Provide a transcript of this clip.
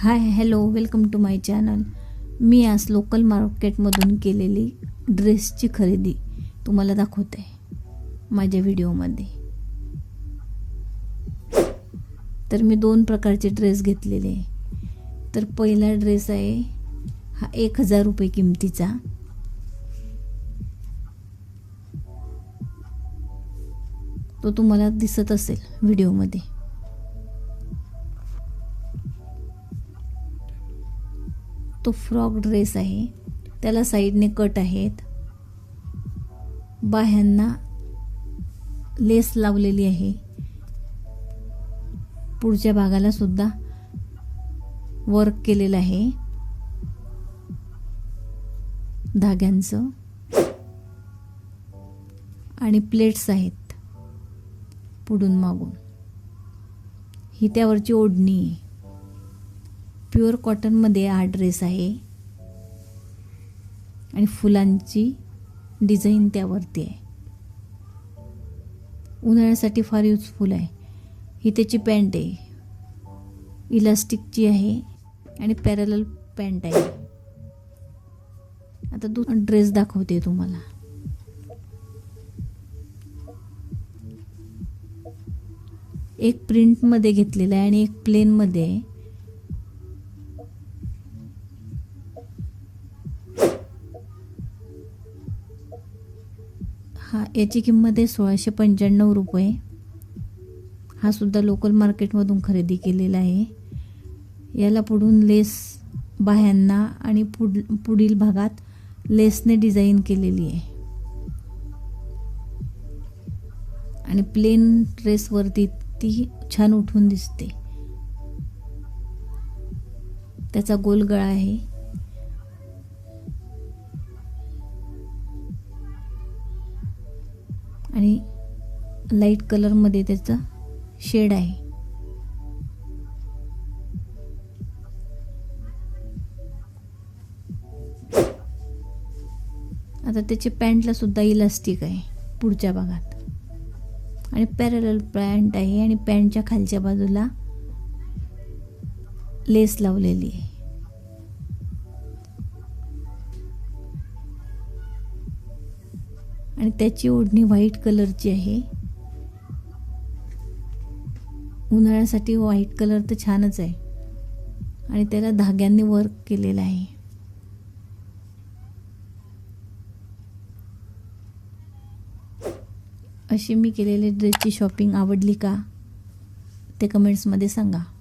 Hi hello welcome to my channel मी आज local मार्केटमधून केलेली ड्रेसची खरेदी तुम्हाला दाखवते माझ्या व्हिडिओमध्ये तर मी दोन प्रकारचे ड्रेस घेतलेले. तर पहिला ड्रेस आहे हा एक हजार रुपये किमतीचा. तो तुम्हाला दिसत असेल व्हिडिओमध्ये तो फ्रॉक ड्रेस आहे त्याला साईडने कट आहेत. बाह्यांना लेस लावलेली आहे. पुढच्या भागाला सुद्धा वर्क केलेलं आहे. धाग्यांचं. आणि प्लेट्स आहेत. पुढून मागून. ही त्यावरची ओढणी. आहे प्युअर कॉटनमध्ये हा ड्रेस आहे. आणि फुलांची डिझाईन त्यावरती आहे. उन्हाळ्यासाठी फार युजफुल आहे. ही त्याची पॅन्ट आहे. इलास्टिकची आहे आणि पॅरल पॅन्ट आहे. आता दु ड्रेस दाखवते तुम्हाला. एक प्रिंटमध्ये घेतलेला आहे आणि एक प्लेनमध्ये आहे. हा याची किंमत आहे सोळाशे पंच्याण्णव रुपये. हा सुद्धा लोकल मार्केटमधून खरेदी केलेला आहे. याला पुढून लेस बाह्यांना आणि पुढ पुढील भागात लेसने डिझाईन केलेली आहे. आणि प्लेन ड्रेसवरती ती छान उठून दिसते. त्याचा गोल गळा आहे. आणि लाइट कलरमध्ये त्याचं शेड आहे. आता त्याचे पॅन्टला सुद्धा इलास्टिक आहे पुढच्या भागात. आणि पॅरल पॅन्ट आहे आणि पॅन्टच्या खालच्या बाजूला लेस लावलेली आहे. आणि त्याची ओढणी व्हाईट कलरची आहे. उन्हाळ्यासाठी व्हाईट कलर तर छानच आहे. आणि त्याला धाग्यांनी वर्क केलेलं आहे. अशी मी केलेली ड्रेसची शॉपिंग आवडली का? ते कमेंट्समध्ये सांगा.